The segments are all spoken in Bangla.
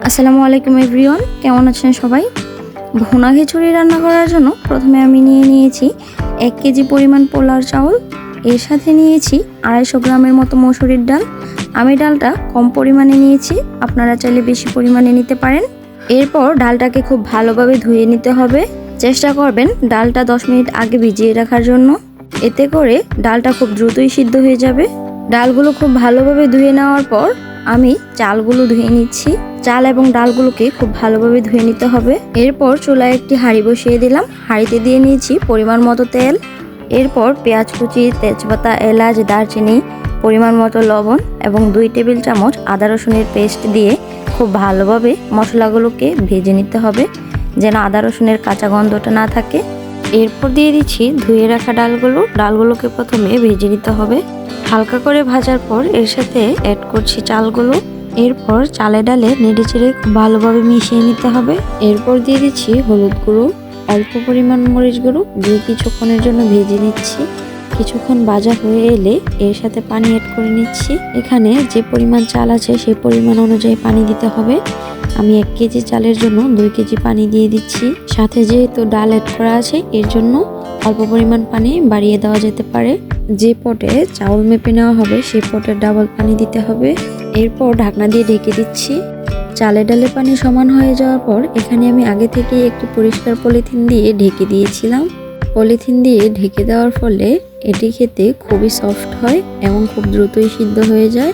আসসালামু আলাইকুম এভরিওয়ান, কেমন আছেন সবাই? ভুনা খিচুড়ি রান্না করার জন্য প্রথমে আমি নিয়ে নিয়েছি এক কেজি পরিমাণ পোলার চাউল। এর সাথে নিয়েছি আড়াইশো গ্রামের মতো মসুরির ডাল। আমি ডালটা কম পরিমাণে নিয়েছি, আপনারা চাইলে বেশি পরিমাণে নিতে পারেন। এরপর ডালটাকে খুব ভালোভাবে ধুয়ে নিতে হবে। চেষ্টা করবেন ডালটা দশ মিনিট আগে ভিজিয়ে রাখার জন্য। এতে করে ডালটা খুব দ্রুতই সিদ্ধ হয়ে যাবে। ডালগুলো খুব ভালোভাবে ধুয়ে নেওয়ার পর আমি চালগুলো ধুয়ে নিচ্ছি। চাল এবং ডালগুলোকে খুব ভালোভাবে ধুয়ে নিতে হবে। এরপর চুলায় একটি হাঁড়ি বসিয়ে দিলাম। হাঁড়িতে দিয়ে নিয়েছি পরিমাণ মতো তেল। এরপর পেঁয়াজ কুচি, তেজপাতা, এলাচ, দারচিনি, পরিমাণ মতো লবণ এবং দুই টেবিল চামচ আদা রসুনের পেস্ট দিয়ে খুব ভালোভাবে মশলাগুলোকে ভেজে নিতে হবে। যেন আদা রসুনের কাঁচা গন্ধটা না থাকে। এরপর দিয়ে দিচ্ছি ধুয়ে রাখা ডালগুলো। ডালগুলোকে প্রথমে ভেজে নিতে হবে। হালকা করে ভাজার পর এর সাথে অ্যাড করছি চালগুলো। এরপর চালে ডালে নেড়ে চেড়ে ভালোভাবে মিশিয়ে নিতে হবে। এরপর দিয়ে দিচ্ছি হলুদ গুঁড়ো। অল্প পরিমাণ মরিচ গুঁড়ো দিয়ে কিছুক্ষণের জন্য ভেজে নিচ্ছি। কিছুক্ষণ ভাজা হয়ে এলে এর সাথে পানি অ্যাড করে নিচ্ছি। এখানে যে পরিমাণ চাল আছে সেই পরিমাণ অনুযায়ী পানি দিতে হবে। আমি এক কেজি চালের জন্য দুই কেজি পানি দিয়ে দিচ্ছি। সাথে যেহেতু ডাল অ্যাড করা আছে, এর জন্য অল্প পরিমাণ পানি বাড়িয়ে দেওয়া যেতে পারে। যে পটে চাউল মেপে নেওয়া হবে, সেই পটে ডাবল পানি দিতে হবে। এরপর ঢাকনা দিয়ে ঢেকে দিচ্ছি। চালে ডালে পানি সমান হয়ে যাওয়ার পর, এখানে আমি আগে থেকেই একটি পরিষ্কার পলিথিন দিয়ে ঢেকে দিয়েছিলাম। পলিথিন দিয়ে ঢেকে দেওয়ার ফলে এটি খেতে খুবই সফট হয় এবং খুব দ্রুতই সিদ্ধ হয়ে যায়।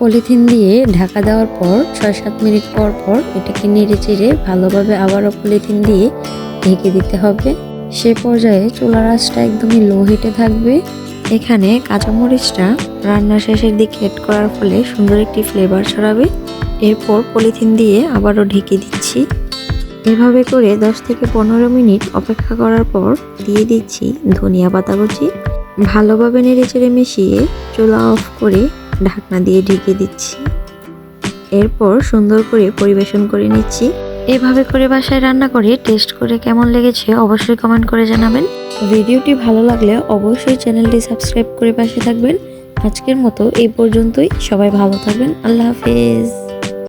পলিথিন দিয়ে ঢাকা দেওয়ার পর ছয় সাত মিনিট পর পর এটাকে নেড়ে চেড়ে ভালোভাবে আবারও পলিথিন দিয়ে ঢেকে দিতে হবে। সে পর্যায়ে চুলার আঁচটা একদমই লো হিটে থাকবে। এখানে কাঁচামরিচটা রান্নার শেষের দিকে অ্যাড করার ফলে সুন্দর একটি ফ্লেভার ছড়াবে। এরপর পলিথিন দিয়ে আবারও ঢেকে দিচ্ছি। এভাবে করে দশ থেকে পনেরো মিনিট অপেক্ষা করার পর দিয়ে দিচ্ছি ধনিয়া পাতা কুচি। ভালোভাবে নেড়ে চেড়ে মিশিয়ে চুলা অফ করে ঢাকনা দিয়ে ঢেকে দিচ্ছি। এরপর সুন্দর করে পরিবেশন করে নিচ্ছি। এভাবে করে বাসায় রান্না করে টেস্ট করে কেমন লেগেছে অবশ্যই কমেন্ট করে জানাবেন। ভিডিওটি ভালো লাগলে অবশ্যই চ্যানেলটি সাবস্ক্রাইব করে পাশে থাকবেন। আজকের মতো এই পর্যন্তই। সবাই ভালো থাকবেন। আল্লাহ হাফেজ।